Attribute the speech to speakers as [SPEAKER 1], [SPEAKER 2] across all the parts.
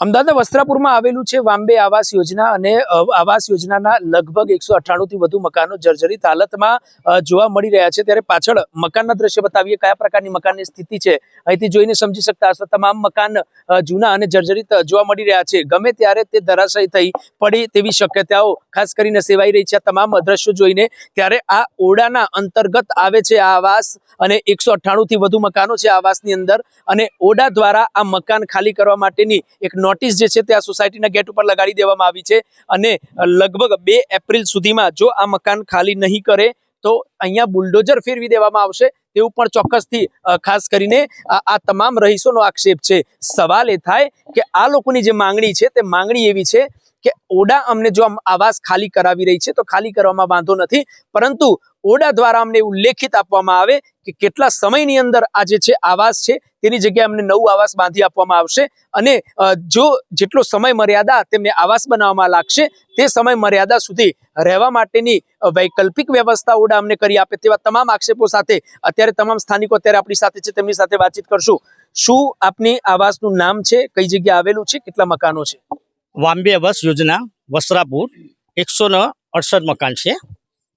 [SPEAKER 1] અમદાવાદના વસ્ત્રાપુરમાં આવેલું છે વાંબે આવાસ યોજના અને આવાસ યોજનાના લગભગ એકસો અઠ્ઠાણું થી વધુ મકાનો જર્જરિત હાલતમાં જોવા મળી રહ્યા છે. ત્યારે પાછળ મકાનના દ્રશ્ય બતાવીએ, કયા પ્રકારની મકાનની સ્થિતિ છે. અહીંથી જોઈને સમજી શકતા હશો, તમામ મકાન જૂના અને જર્જરિત જોવા મળી રહ્યા છે. ગમે ત્યારે તે ધરાશય થઈ પડે તેવી શક્યતાઓ ખાસ કરીને સેવાઈ રહી છે. તમામ દ્રશ્યો જોઈને ત્યારે આ ઓરડાના અંતર્ગત આવે છે આ આવાસ અને એકસો થી વધુ મકાનો છે આવાસની અંદર. અને ઓરડા દ્વારા આ મકાન ખાલી કરવા માટેની એક નોટિસ જે છે તે આ સોસાયટીના ગેટ ઉપર લગાડી દેવામાં આવી છે અને લગભગ બે એપ્રિલ સુધીમાં જો આ મકાન ખાલી નહીં કરે, તો અહીંયા બુલડોઝર ફેરવી દેવામાં આવશે તેવું પણ ચોક્કસથી ખાસ કરીને આ તમામ રહીશોનો આક્ષેપ છે. સવાલ એ થાય કે આ લોકોની જે માંગણી છે તે માંગણી એવી છે કે ઓડા અમને જો આવાસ ખાલી કરાવી રહી છે તો ખાલી કરવામાં વાંધો નથી, પરંતુ ઓડા દ્વારા અમને એવું લેખિત આપવામાં આવે કે કેટલા સમયની અંદર આ જે છે આવાસ છે, તેની જગ્યાએ અમને નવું આવાસ બાંધી આપવામાં આવશે અને જો જેટલો સમય મર્યાદા તેમને આવાસ બનાવવામાં લાગશે, તે સમય મર્યાદા સુધી રહેવા માટેની વૈકલ્પિક વ્યવસ્થા ઓડા અમને કરી આપે તેવા તમામ આક્ષેપો સાથે અત્યારે તમામ સ્થાનિકો અત્યારે આપણી સાથે છે, તેમની સાથે વાતચીત કરશું. શું આપની આવાસનું નામ છે, કઈ જગ્યા આવેલું છે, કેટલા મકાનો છે?
[SPEAKER 2] વાંબે આવાસ યોજના વસ્ત્રાપુર, એકસો અડસઠ મકાન છે.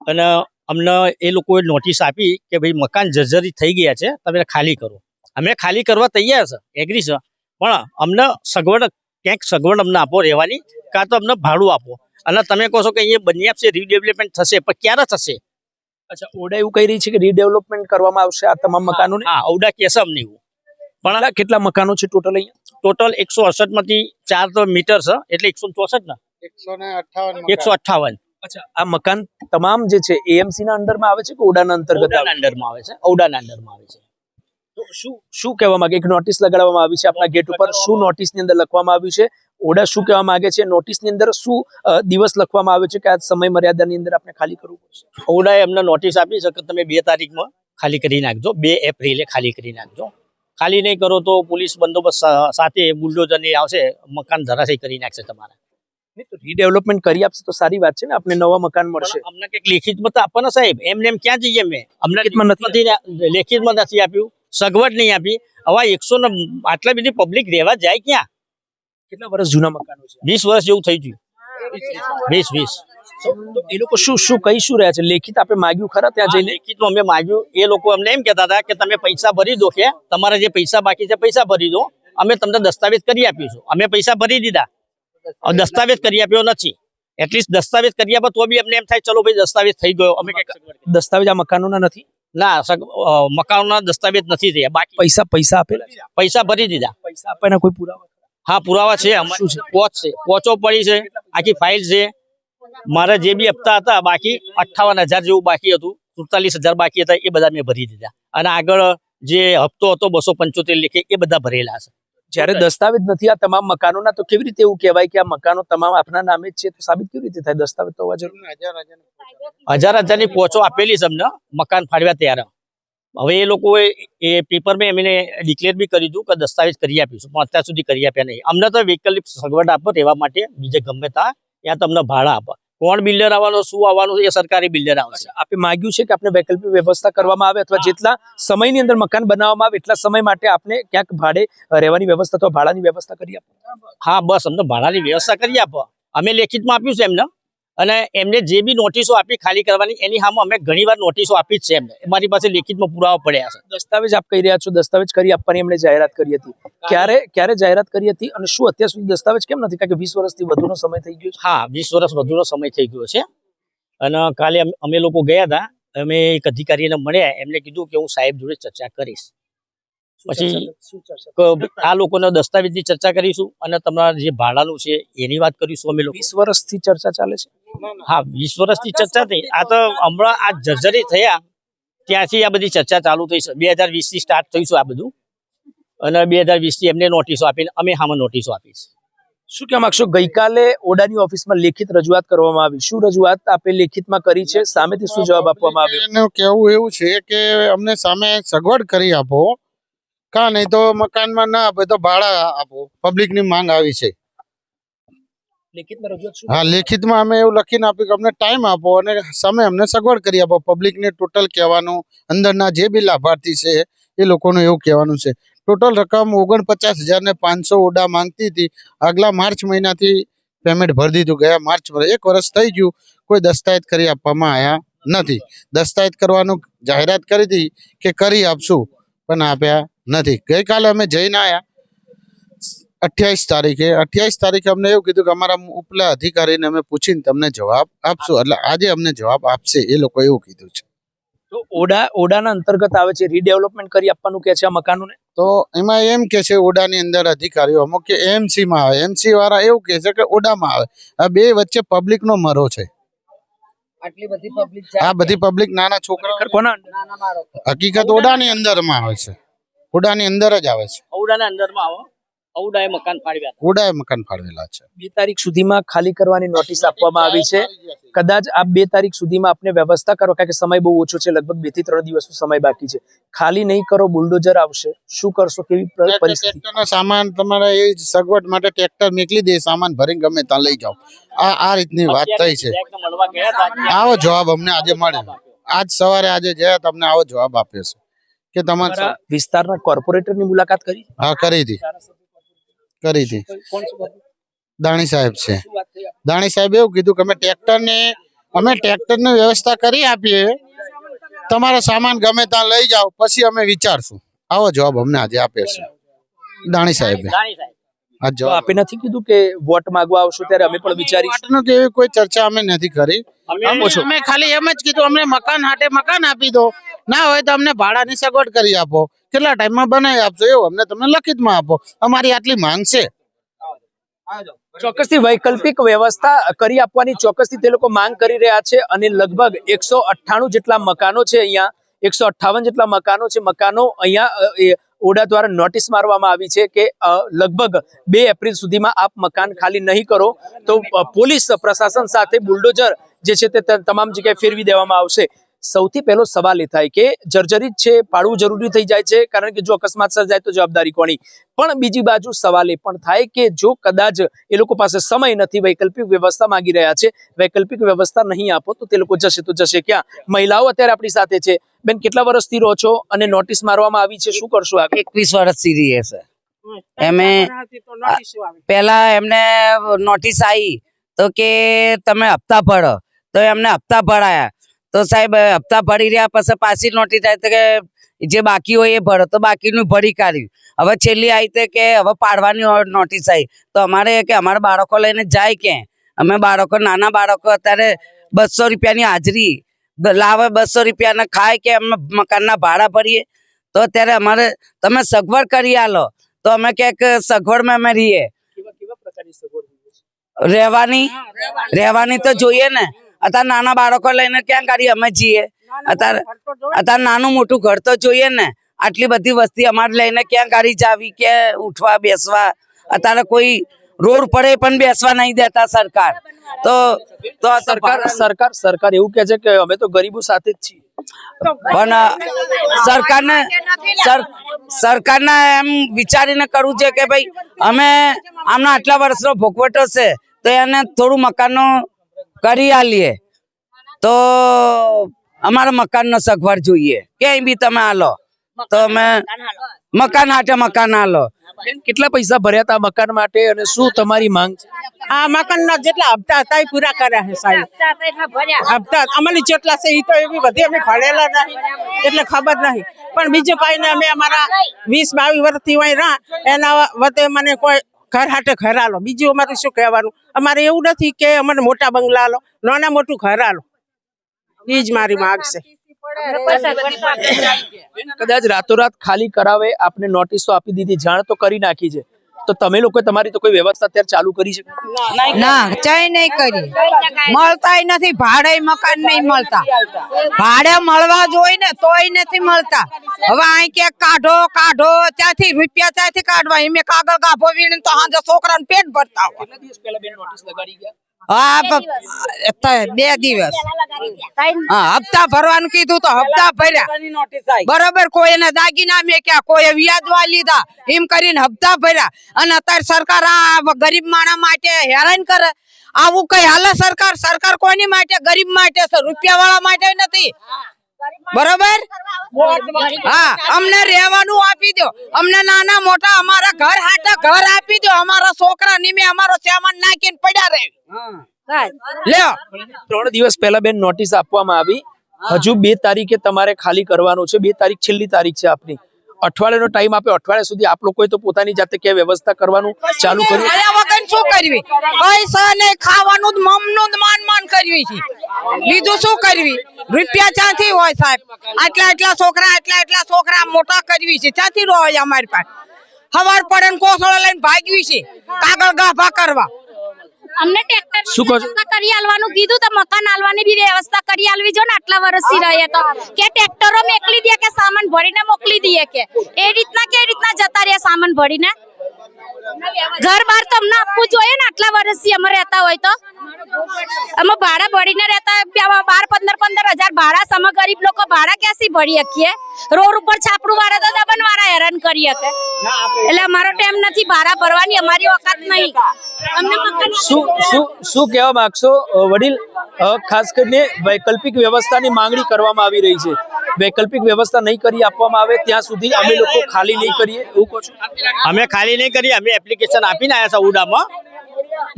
[SPEAKER 2] અને અમને એ લોકોએ નોટિસ આપી કે ભાઈ મકાન જર્જરી થઈ ગયા છે તમે ખાલી કરો. અમે ખાલી કરવા તૈયાર છે એગ્રી છે. પણ અમને સગવડ ક્યાંક સગવડ અમને આપો રહેવાની કાં તો અમને ભાડું આપો. અને તમે કહો છો કે અહીંયા બની આપશે રીડેવલપમેન્ટ થશે પણ ક્યારે થશે?
[SPEAKER 1] અચ્છા ઓડા એવું કહી રહી છે કે રીડેવલપમેન્ટ કરવામાં આવશે આ તમામ મકાનોને?
[SPEAKER 2] હા ઓડા કહેશે અમને એવું.
[SPEAKER 1] પણ કેટલા મકાનો છે ટોટલ અહીંયા?
[SPEAKER 2] ટોટલ એકસો અડસઠમાંથી ચાર તો મીટર છે એટલે એકસો ચોસઠ ને?
[SPEAKER 3] એકસો અઠાવન
[SPEAKER 2] એકસો અઠ્ઠાવન
[SPEAKER 1] અચ્છા આ મકાન તમામ જે છે એએમસી ના અંડરમાં આવે છે કે ઓડાના અંતર્ગત
[SPEAKER 2] અંડરમાં આવે છે ઓડાના અંડરમાં આવે છે.
[SPEAKER 1] તો શું શું કહેવા માંગે? એક નોટિસ લગાડવામાં આવી છે આપણા ગેટ ઉપર. શું નોટિસની અંદર લખવામાં આવ્યું છે? ઓડા શું કહેવા માંગે છે? નોટિસની અંદર શું દિવસ લખવામાં આવ્યો છે કે આ સમય મર્યાદાની અંદર આપણે ખાલી કરવું પડશે?
[SPEAKER 2] ઓડાએ અમને નોટિસ આપી છે કે તમે બે તારીખમાં ખાલી કરી નાખજો બે એપ્રિલે ખાલી કરી નાખજો. ખાલી નહીં કરો તો પોલીસ બંદોબસ્ત સાથે બુલડોઝરની આવશે મકાન ધરાશય કરી નાખશે તમારા.
[SPEAKER 1] રીડેવલપમેન્ટ કરી આપશે તો સારી વાત છે ને આપણે નવા મકાન મળશે.
[SPEAKER 2] અમને કંઈક લેખિતમાં તો આપો ને સાહેબ એમને એમ ક્યાં જઈએ મેં અમને
[SPEAKER 1] લેખિતમાં નથી
[SPEAKER 2] લેખિતમાં નથી આપ્યું સગવડ નહીં આપી. હવે એકસો ને આટલા બધી પબ્લિક રહેવા જાય ક્યાં?
[SPEAKER 1] કેટલા વર્ષ જૂના મકાનો છે?
[SPEAKER 2] વીસ વર્ષ જેવું થઈ ગયું. વીસ વીસ.
[SPEAKER 1] એ લોકો શું શું કઈ શું રહ્યા છે? લેખિત આપણે માગ્યું ખરા ત્યાં જઈને?
[SPEAKER 2] લેખિતમાં અમે માગ્યું. એ લોકો અમને એમ કહેતા હતા કે તમે પૈસા ભરી દો કે તમારા જે પૈસા બાકી છે પૈસા ભરી દો. અમે તમને દસ્તાવેજ કરી આપીશું. અમે પૈસા ભરી દીધા. દસ્તાવેજ કરી આપ્યો નથી. એટલીસ્ટ દસ્તાવેજ કરી આપો તો બી અમને એમ થાય ચલો ભાઈ દસ્તાવેજ થઈ ગયો. અમે.
[SPEAKER 1] દસ્તાવેજ આ મકાનોના નથી?
[SPEAKER 2] ના સગ- દસ્તાવેજ નથી થયા. બાકી
[SPEAKER 1] પૈસા પૈસા આપેલા
[SPEAKER 2] પૈસા ભરી દીધા.
[SPEAKER 1] પૈસા આપવાના કોઈ પુરાવા?
[SPEAKER 2] હા પુરાવા છે. અમારી પોચ છે. પોચો પડી છે. આખી ફાઇલ છે. મારા જે બી હપ્તા હતા બાકી અઠ્ઠાવન હજાર જેવું બાકી હતું. સુડતાલીસ હજાર બાકી હતા એ બધા મેં ભરી દીધા. અને આગળ જે હપ્તો હતો બસો પંચોતેર લેખે એ બધા ભરેલા છે.
[SPEAKER 1] જ્યારે દસ્તાવેજ નથી આ તમામ મકાનોના તો કેવી રીતે એવું કહેવાય કે આ મકાનો તમામ આપના નામે જ છે? તો સાબિત કેવી રીતે થાય દસ્તાવેજ? તો હોવા જરૂરી.
[SPEAKER 3] હજાર હજાર
[SPEAKER 2] હજાર હજારની પોચો આપેલી છે અમને. મકાન ફાળવ્યા ત્યારે. હવે એ લોકોએ એ પેપરમાં એમને ડિક્લેર બી કરી દીધું કે દસ્તાવેજ કરી આપીશું પણ અત્યાર સુધી કરી આપ્યા નહીં. અમને તો વૈકલ્પિક સગવડ આપો રહેવા માટે. બીજે ગમે ત્યાં ત્યાં તમને ભાડા આપો. કોણ બિલ્ડર આવવાનો શું આવવાનું એ સરકારી બિલ્ડર આવશે.
[SPEAKER 1] આપણે માગ્યું છે કે આપણે વૈકલ્પિક વ્યવસ્થા કરવામાં આવે અથવા જેટલા સમયની અંદર મકાન બનાવવામાં આવે એટલા સમય માટે આપણે ક્યાંક ભાડે રહેવાની વ્યવસ્થા અથવા ભાડાની વ્યવસ્થા કરી આપો.
[SPEAKER 2] હા બસ અમને ભાડાની વ્યવસ્થા કરી આપો. અમે લેખિતમાં આપ્યું છે એમને. અને એમને જે બી નોટિસો આપી ખાલી કરવાની એની સામે અમે ઘણી વાર નોટિસો આપી જ છે એમને. મારી પાસે લેખિતમાં પુરાવા પડ્યા છે.
[SPEAKER 1] દસ્તાવેજ આપ કહી રહ્યા છો દસ્તાવેજ કરી આપવાની એમણે જાહેરાત કરી હતી. ક્યારે ક્યારે જાહેરાત કરી હતી અને શું અત્યાર સુધી દસ્તાવેજ કેમ નથી? કારણ કે વીસ વર્ષથી વધુનો સમય થઈ ગયો છે.
[SPEAKER 2] હા વીસ વર્ષ વધુનો સમય થઈ ગયો છે. અને કાલે અમે લોકો ગયા હતા અમે એક અધિકારીને મળ્યા એમને કીધું કે હું સાહેબ જોડે ચર્ચા કરીશ. પછી આ લોકોના દસ્તાવેજની ચર્ચા કરીશું અને તમારા જે ભાડાનું છે એની વાત કરીશું અમે લોકો.
[SPEAKER 1] વીસ વર્ષથી ચર્ચા ચાલે છે?
[SPEAKER 2] હા વીસ વર્ષથી ચર્ચા થઈ. આ તો હમણાં આ જર્જરી થયા. ત્યાંથી આ બધી ચર્ચા ચાલુ થઈ છે બે હજાર વીસથી સ્ટાર્ટ થઈશું આ બધું. અને બે હજાર વીસથી એમને નોટિસો આપીને અમે હામાં નોટિસો આપીશું.
[SPEAKER 1] શું કહેવા માંગશો? ગઈકાલે ઓડાની ઓફિસમાં લેખિત રજૂઆત કરવામાં આવી. શું રજૂઆત આપે લેખિતમાં કરી છે? સામેથી શું જવાબ આપવામાં આવ્યો?
[SPEAKER 3] એનું કેવું એવું છે કે અમને સામે સગવડ કરી આપો. કાં નહીં તો મકાનમાં ના આપે તો ભાડા આપો. પબ્લિકની માંગ આવી છે. હા લેખિતમાં અમે એવું લખીને આપ્યું કે અમને ટાઈમ આપો અને સામે અમને સગવડ કરી આપો. પબ્લિકને ટોટલ કહેવાનું અંદરના જે બી લાભાર્થી છે એ લોકોનું એવું કહેવાનું છે. ટોટલ રકમ ઓગણપચાસ હજારને પાંચસો ઓડા માંગતી હતી. આગલા માર્ચ મહિનાથી પેમેન્ટ ભરી દીધું. ગયા માર્ચ એક વર્ષ થઈ ગયું. કોઈ દસ્તાવેજ કરી આપવામાં આવ્યા નથી. દસ્તાવેજ કરવાનું જાહેરાત કરી હતી કે કરી આપશું પણ આપ્યા નથી. ગઈકાલે અમે જઈને આવ્યા અઠ્યાવીસ તારીખે અઠ્યાવીસ તારીખે અમને એવું કીધું કે અમારા ઉપલા અધિકારીને અમે પૂછીને તમને જવાબ આપશું. એટલે આજે અમને જવાબ આપશે એ લોકો એવું કીધું છે.
[SPEAKER 1] તો ઓડા ઓડાના અંતર્ગત આવે છે રીડેવલપમેન્ટ કરી આપવાનું કે છે આ મકાનોને?
[SPEAKER 3] તો એમાં એમ કે છે ઓડાની અંદર અધિકારીઓ અમુક કે એમસી માં આવે. એમસી વાળા એવું કે છે કે ઓડામાં આવે. આ બે વચ્ચે પબ્લિક નો મરો છે.
[SPEAKER 4] આટલી બધી પબ્લિક
[SPEAKER 3] આ બધી પબ્લિક નાના છોકરા
[SPEAKER 1] કોના
[SPEAKER 3] હકીકત ઓડાની અંદરમાં આવે છે. ઓડાની અંદર જ આવે છે.
[SPEAKER 2] ઔડાના અંદરમાં આવો. ઔડાએ મકાન ફાળવ્યા
[SPEAKER 3] ઓડાએ મકાન ફાળવેલા છે.
[SPEAKER 1] બે તારીખ સુધીમાં ખાલી કરવાની નોટિસ આપવામાં આવી છે. કદાચ આ બે તારીખ સુધીમાં આપને વ્યવસ્થા કરો કારણ કે સમય બહુ ઓછો છે લગભગ બેથી ત્રણ દિવસનો સમય બાકી છે. ખાલી નહીં કરો બુલડોઝર આવશે. શું કરશો કેવી પરિસ્થિતિ?
[SPEAKER 3] સામાન તમારે એ સગવડ માટે ટ્રેક્ટર નીકળી દે સામાન ભરીને ગમે ત્યાં લઈ જાઓ. આ આ રીતની વાત થઈ છે. આવો જવાબ અમને આજે મળ્યો. આજ સવારે આજે જયા તમને આવો જવાબ આપ્યો છે. કે
[SPEAKER 1] તમારા વિસ્તારના કોર્પોરેટરની મુલાકાત કરી?
[SPEAKER 3] હા કરી હતી. કરી હતી. દાણી સાહેબ છે. દાણી સાહેબ એવું કીધું કે અમે ટ્રેક્ટરને અમે ટ્રેક્ટરની વ્યવસ્થા કરી આપીએ. તમારો સામાન ગમે ત્યાં લઈ જાઓ પછી અમે વિચારશું. આવો જવાબ અમને આજે આપે છે. દાણી સાહેબે.
[SPEAKER 1] આપે નથી કીધું કે વોટ માંગવા આવશું ત્યારે અમે પણ વિચારીશું?
[SPEAKER 3] એવી કોઈ ચર્ચા અમે નથી કરી.
[SPEAKER 2] અમે
[SPEAKER 3] ખાલી એમ જ કીધું અમને મકાન હાટે મકાન આપી દો. ના હોય તો અમને ભાડાની સગવડ કરી આપો. કેટલા ટાઈમમાં બનાવી આપશો એવું, અમને તમે લખિતમાં આપો. અમારી આટલી માંગ છે.
[SPEAKER 1] ચોક્કસથી વૈકલ્પિક વ્યવસ્થા કરી આપવાની ચોક્કસથી તે લોકો માંગ કરી રહ્યા છે અને લગભગ એકસો જેટલા મકાનો છે અહીંયા, એકસો જેટલા મકાનો છે, મકાનો અહીંયા ઓડા દ્વારા નોટિસ મારવામાં આવી છે કે લગભગ બે એપ્રિલ સુધીમાં આપ મકાન ખાલી નહીં કરો તો પોલીસ, પ્રશાસન સાથે બુલડોઝર જે છે તે, તમામ જગ્યાએ ફેરવી દેવામાં આવશે. સૌથી પહેલો સવાલ એ થાય કે જર્જરિત છે પાડવું જરૂરી થઈ જાય છે કારણ કે જો અકસ્માત સર્જાય તો જવાબદારી કોની? પણ બીજી બાજુ સવાલ એ પણ થાય કે જો કદાચ એ લોકો પાસે સમય નથી વૈકલ્પિક વ્યવસ્થા માંગી રહ્યા છે વૈકલ્પિક વ્યવસ્થા નહીં આપો તો તે લોકો જશે તો જશે ક્યાં? મહિલાઓ અત્યારે આપણી સાથે છે. બેન કેટલા વર્ષથી રહો છો અને નોટિસ મારવામાં આવી છે? શું કરશો આગળ?
[SPEAKER 4] એકવીસ વર્ષથી રહીએ છે. એમે પેલા એમને નોટિસ આવી તો કે તમે હપ્તા ભરો તો એમને હપ્તા ભરાયા. તો સાહેબ હપ્તા ભરી રહ્યા પછી પાછી નોટિસ આવી તો કે જે બાકી હોય એ ભરો. તો બાકીનું ભરી કાઢ્યું. હવે છેલ્લી આવી તો કે હવે પાડવાની નોટિસ આવી. તો અમારે કે અમારા બાળકો લઈને જાય કે અમે બાળકો નાના બાળકો અત્યારે બસો રૂપિયાની હાજરી. લાવે બસો રૂપિયાના ખાય કે અમે મકાનના ભાડા ભરીએ? તો અત્યારે અમારે તમે સગવડ કરી આલો. તો અમે ક્યાંક સગવડમાં અમે રહીએ? રહેવાની. રહેવાની તો જોઈએ ને. અત્યારે નાના બાળકો લઈને ક્યાં ગાડી અમે જઈએ? અત્યારે અત્યારે નાનું મોટું ઘર તો જોઈએ ને. આટલી બધી વસ્તી અમારે લઈને ક્યાં ગાડી જાવી કે ઉઠવા બેસવા? અત્યારે કોઈ રોડ પડે પણ બેસવા નહીં દેતા સરકાર. તો તો
[SPEAKER 1] સરકાર સરકાર સરકાર એવું કે છે કે અમે તો ગરીબો સાથે જ છીએ.
[SPEAKER 4] પણ સરકારને સર- સરકારને એમ વિચારીને કરવું છે કે ભાઈ અમે આમના આટલા વર્ષનો ભોગવટો છે તો એને થોડું મકાનનો કરી આલીએ. તો અમારા મકાનનો સગવડ જોઈએ. ક્યાંય બી તમે આલો તો અમે મકાન હાટે મકાન આલો
[SPEAKER 1] બેન કેટલા પૈસા ભર્યા હતા મકાન માટે અને શું તમારી માંગ છે?
[SPEAKER 5] આ મકાનના જેટલા હપ્તા હતા એ પૂરા કર્યા છે સાહેબ. હપ્તા અમારી જેટલા છે એ તો એવી બધી અમે ભરેલા નહીં. એટલે ખબર નહીં. પણ બીજું ભાઈને ને અમે અમારા વીસ બાવીસ વર્ષથી વહી રહ્યા. એના વતે મને કોઈ ઘર હાટે ઘર આલો. બીજું અમારે શું કહેવાનું? અમારે એવું નથી કે અમને મોટા બંગલા આલો. નાના મોટું ઘર આલો. એ જ મારી માગ છે
[SPEAKER 1] કદાચ રાતોરાત ખાલી કરાવે આપને નોટિસ તો આપી દીધી જાણ તો કરી નાખી છે. તો તમે લોકો તમારી તો કોઈ વ્યવસ્થા અત્યારે ચાલુ કરી છે?
[SPEAKER 6] ના ચાય નહીં કરી. મળતાય નથી ભાડે મકાન નહીં મળતા. ભાડે મળવા જોઈએ ને તોય નથી મળતા. હવે અહીં કે કાઢો કાઢો ત્યાંથી રૂપિયા ત્યાંથી કાઢવા. એમ કાગળ કાઢો વીણ તો હાજર છોકરાને પેટ ભરતા હોય. બ- દિવસ. હપ્તા ભરવાનું કીધું તો હપ્તા ભર્યા. બરોબર કોઈને દાગીના મેક્યા કોઈ વ્યાજવા લીધા. એમ કરીને હપ્તા ભર્યા. અને અત્યારે સરકાર આ ગરીબ માણસ માટે હેરાન કરે. આવું કઈ હાલે સરકાર? સરકાર કોની માટે? ગરીબ માટે રૂપિયા વાળા માટે નથી. બરોબર? હા, અમને રહેવાનું આપી દો અમને નાના મોટા અમારા ઘર હાટા ઘર આપી દો અમારા છોકરા નીમે અમારો સામાન નાખીને પડ્યા રહે. લ્યો.
[SPEAKER 1] ત્રણ દિવસ પહેલા બેન નોટિસ આપવામાં આવી. હજુ બે તારીખે તમારે ખાલી કરવાનું છે. બે તારીખ છેલ્લી તારીખ છે આપની. અઠવાડિયાનો ટાઈમ આપ્યો. અઠવાડિયા સુધી આપ લોકોએ તો પોતાની જાતે ક્યાં વ્યવસ્થા કરવાનું ચાલુ કર્યું?
[SPEAKER 6] શું કરવી? પૈસા ને ખાવાનું મમનું માન માન કરવી છે. બીજું શું કરવી? રૂપિયા ક્યાંથી હોય સાહેબ? આટલા આટલા છોકરા આટલા આટલા છોકરા મોટા કરવી છે. ક્યાંથી હોય અમારી પાસે? હવાર પડે કોસળો લઈને ભાગવી છે. કાગળ ગાભા કરવા.
[SPEAKER 7] અમને ટ્રેક્ટર
[SPEAKER 1] શું કહો
[SPEAKER 7] કરી આલવાનું કીધું તો મકાન આલવાની બી વ્યવસ્થા કરી આલવી જો ને આટલા વર્ષથી રહીએ તો. કે ટ્રેક્ટરો મોકલી દે કે સામાન ભરીને મોકલી દઈએ કે. એ રીતના કે રીતના જતા રહ્યા સામાન ભરીને? ઘર બાર તો અમને આપવું જોઈએ ને આટલા વર્ષથી અમે રહેતા હોય તો. અમે ભાડા ભરીને રહેતા બાર, પંદર પંદર હજાર ભાડા સમ ગરીબ લોકો ભાડા ક્યાંથી ભરી શકીએ રોડ ઉપર છાપડું વાળા તો દબન વાળા હેરાન કરી શકે એટલે અમારો ટાઈમ નથી ભાડા ભરવાની, અમારી ઓકાત નહીં. અમને
[SPEAKER 1] શું શું શું કહેવા માંગશો વડીલ? ખાસ કરીને વૈકલ્પિક વ્યવસ્થાની માંગણી કરવામાં આવી રહી છે. વૈકલ્પિક વ્યવસ્થા નહીં કરી આપવામાં આવે, ત્યાં સુધી અમે લોકો ખાલી નહીં કરીએ. એવું કહો છો?
[SPEAKER 2] અમે ખાલી નહીં કરીએ, અમે એપ્લિકેશન આપીને આવ્યા છે ઉડામાં.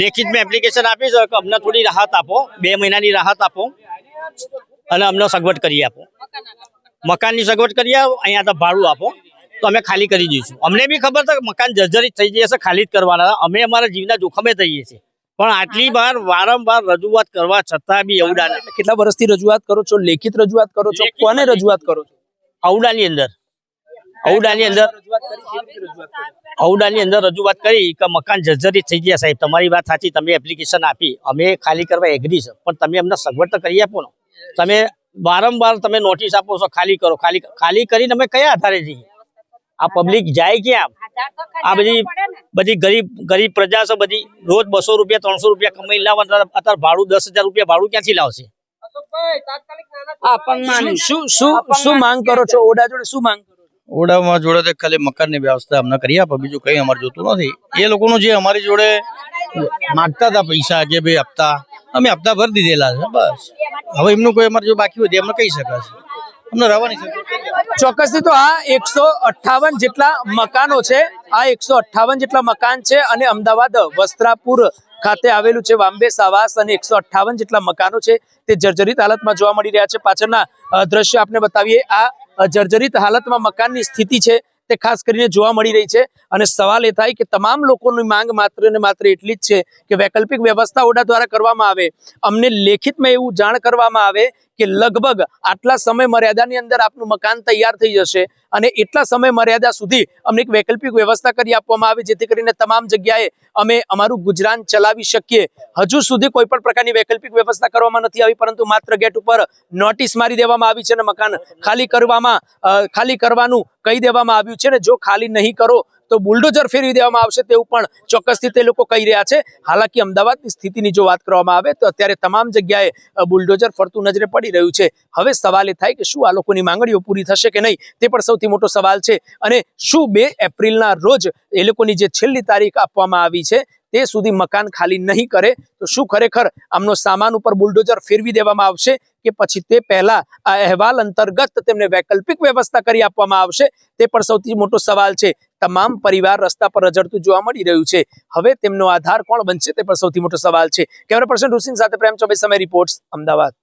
[SPEAKER 2] લેખિતમાં એપ્લિકેશન આપી છે અમને થોડી રાહત આપો, બે મહિનાની રાહત આપો, અને અમને સગવડ કરી આપો. મકાનની સગવડ કરી આપો અહીંયા તો ભાડું આપો, તો અમે ખાલી કરી દઈશું. અમને બી ખબર છે મકાન જર્જરિત થઈ જશે, ખાલી જ કરવાના. અમે અમારા જીવના જોખમે થઈએ છીએ. પણ આટલી વાર વારંવાર રજૂઆત કરવા છતાં બી અવડા
[SPEAKER 1] કેટલા વર્ષથી રજૂઆત કરો છો? લેખિત રજૂઆત કરો છો? કોને રજૂઆત કરો છો?
[SPEAKER 2] અવડાની અંદર. અવડાની અંદર ઔડાની અંદર રજૂઆત કરી કે મકાન જર્જરિત થઈ ગયા સાહેબ. તમારી વાત સાચી તમે એપ્લિકેશન આપી. અમે ખાલી કરવા એગ્રી છે. પણ તમે અમને સગવડ તો કરી આપો ને. તમે વારંવાર તમે નોટિસ આપો છો ખાલી કરો ખાલી ખાલી કરીને અમે કયા આધારે જઈએ? આ પબ્લિક જાય ક્યાં? આ બધી બધી ગરીબ ગરીબ પ્રજા છે બધી રોજ બસો રૂપિયા ત્રણસો રૂપિયા કમાઈ લાવવા અત્યારે ભાડું દસ હજાર રૂપિયા ભાડું ક્યાંથી લાવશે?
[SPEAKER 1] શું શું શું શું માંગ કરો છો? ઓડા જોડે શું માંગ
[SPEAKER 8] ઓડામાં જોડે તો ખાલી મકાનની વ્યવસ્થા અમને કરી આપે બીજું કંઈ અમારે જોતું નથી. એ લોકોનું જે અમારી જોડે માંગતા હતા પૈસા કે ભાઈ હપ્તા અમે હપ્તા ભરી દીધેલા છે બસ. હવે એમનું કોઈ અમારે જો બાકી હોય તે અમને કહી શકાશે. અમને રહેવાની છે
[SPEAKER 1] ચોક્કસથી તો આ એકસો અઠ્ઠાવન જેટલા મકાનો છે, આ એકસો જેટલા મકાન છે અને અમદાવાદ વસ્ત્રાપુર ખાતે આવેલું છે વાંબે સાવાસ અને એકસો જેટલા મકાનો છે, તે જર્જરિત હાલતમાં જોવા મળી રહ્યા છે. પાછળના દ્રશ્ય આપને બતાવીએ, આ જર્જરિત હાલતમાં મકાનની સ્થિતિ છે, તે ખાસ કરીને જોવા મળી રહી છે. અને સવાલ એ થાય કે તમામ લોકોની માંગ માત્ર ને માત્ર એટલી જ છે કે વૈકલ્પિક વ્યવસ્થા ઓડા દ્વારા કરવામાં આવે. અમને લેખિતમાં એવું જાણ કરવામાં આવે કે લગભગ આટલા સમય મર્યાદાની અંદર આપનું મકાન તૈયાર થઈ જશે અને એટલા સમય મર્યાદા સુધી અમને એક વૈકલ્પિક વ્યવસ્થા કરી આપવામાં આવે, જેથી કરીને તમામ જગ્યાએ અમે અમારું ગુજરાન ચલાવી શકીએ. હજુ સુધી કોઈ પણ પ્રકારની વૈકલ્પિક વ્યવસ્થા કરવામાં નથી આવી, પરંતુ માત્ર ગેટ ઉપર નોટિસ મારી દેવામાં આવી છે અને મકાન ખાલી કરવામાં ખાલી કરવાનું કહી દેવામાં આવ્યું છે ને જો ખાલી નહીં કરો તો બુલડોઝર ફેરવી દેવામાં આવશે તેવું પણ ચોક્કસથી તે લોકો કહી રહ્યા છે. હાલાકી અમદાવાદની સ્થિતિની જો વાત કરવામાં આવે તો અત્યારે તમામ જગ્યાએ બુલડોઝર ફરતું નજરે પડી રહ્યું છે. હવે સવાલ એ થાય કે શું આ લોકોની માંગણીઓ પૂરી થશે કે નહીં? તે પણ સૌથી મોટો સવાલ છે. અને શું બે એપ્રિલના રોજ એ લોકોની જે છેલ્લી તારીખ આપવામાં આવી છે તે સુધી મકાન ખાલી નહીં કરે, તો શું ખરેખર આમનો સામાન ઉપર બુલડોઝર ફેરવી દેવામાં આવશે કે પછી તે પહેલા આ અહેવાલ અંતર્ગત તેમને વૈકલ્પિક વ્યવસ્થા કરી આપવામાં આવશે? તે પણ સૌથી મોટો સવાલ છે. તમામ પરિવાર રસ્તા પર રજડતું જોવા મળી રહ્યું છે. હવે તેમનો આધાર કોણ બનશે તે પણ સૌથી મોટો સવાલ છે. કેમેરા પર્સન હુસેન સાથે પ્રેમ ચોબે સમય રિપોર્ટ્સ, અમદાવાદ.